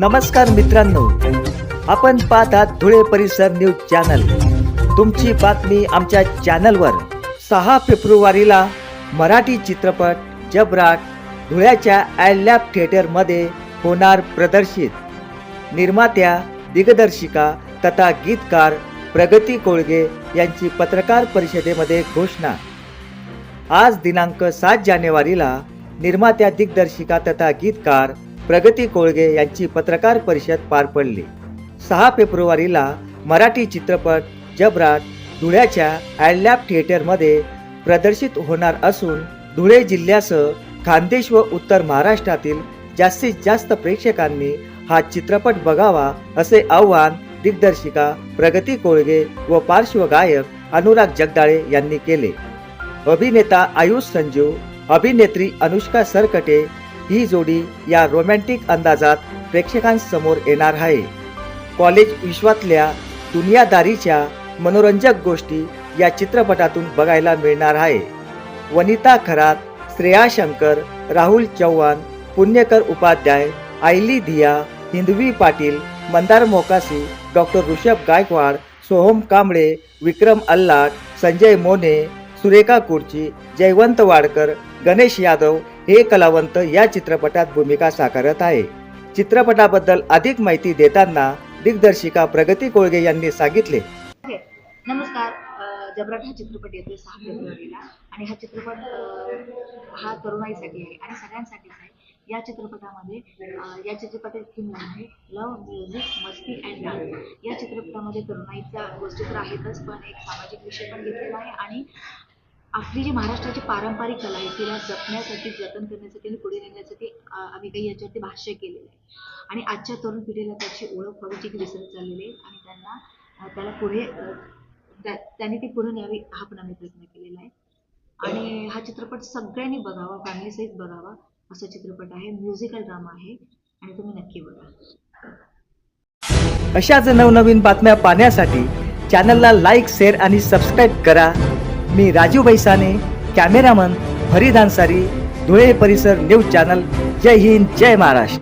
नमस्कार मित्रांनो. आपण पाहतात धुळे परिसर न्यूज चॅनल. तुमची बातमी आमच्या चॅनलवर सहा फेब्रुवारीला मराठी चित्रपट जबराट धुळ्याच्या आयलॅब थिएटरमध्ये होणार प्रदर्शित. निर्मात्या दिग्दर्शिका तथा गीतकार प्रगती कोळगे यांची पत्रकार परिषदेमध्ये घोषणा. आज दिनांक सात जानेवारीला निर्मात्या दिग्दर्शिका तथा गीतकार प्रगती कोळगे यांची पत्रकार परिषद पार पडली. सहा फेब्रुवारीला मराठी चित्रपट जबराट धुळ्याच्या ॲडलॅब थिएटरमध्ये प्रदर्शित होणार असून धुळे जिल्ह्यासह खानदेश व उत्तर महाराष्ट्रातील जास्तीत जास्त प्रेक्षकांनी हा चित्रपट बघावा असे आव्हान दिग्दर्शिका प्रगती कोळगे व पार्श्वगायक अनुराग जगदाळे यांनी केले. अभिनेता आयुष संजू अभिनेत्री अनुष्का सरकटे ही जोडी या रोमॅन्टिक अंदाजात प्रेक्षकांसमोर येणार आहे. कॉलेज विश्वातल्या दुनियादारीच्या मनोरंजक गोष्टी या चित्रपटातून बघायला मिळणार आहे. वनिता खरात श्रेया शंकर राहुल चव्हाण पुण्यकर उपाध्याय आयली धिया हिंदवी पाटील मंदार मोकासी डॉक्टर ऋषभ गायकवाड सोहम कांबळे विक्रम अल्लाट संजय मोने सुरेखा कुर्ची जयवंत वाडकर गणेश यादव हे कलावंत या चित्रपटात भूमिका साकारत आहे. चित्रपटाबद्दल अधिक माहिती देताना दिग्दर्शिका प्रगती कोळगे यांनी सांगितले. नमस्कार. जबराट हा चित्रपट येतोय सहा फेब्रुवारीला आणि हा चित्रपट हा तरुणाईसाठी आहे आणि सगळ्यांसाठीच आहे. या चित्रपटामध्ये या चित्रपटाची थीम आहे लव म्युझिक मस्ती अँड डान्स या चित्रपटामध्ये तरुणाईचा गोष्टी तर आहेतच पण एक सामाजिक विषय पण घेतलेला आहे आणि आपली जी महाराष्ट्राची पारंपरिक कला आहे तिला जपण्यासाठी जतन करण्यासाठी आणि पुढे नेण्यासाठी आम्ही काही याच्यावरती भाष्य केलेलं आहे. आणि आजच्या तरुण पिढीला त्याची ओळख व्हावी जी की विसरत चाललेली आहे आणि त्यांना त्याला पुढे त्या- त्यांनी ती पुढे न्यावी हा पण आम्ही प्रयत्न केलेला आहे. आणि हा चित्रपट सगळ्यांनी बघावा फॅमिलीसहित बघावा असा चित्रपट आहे. म्युझिकल ड्रामा आहे आणि तुम्ही नक्की बघा. अशाच नवनवीन बातम्या पाहण्यासाठी चॅनलला लाईक शेअर आणि सबस्क्राईब करा. मी राजू बैसाने कॅमेरामन फरीद अन्सारी धुळे परिसर न्यूज चॅनल जय हिंद जय महाराष्ट्र.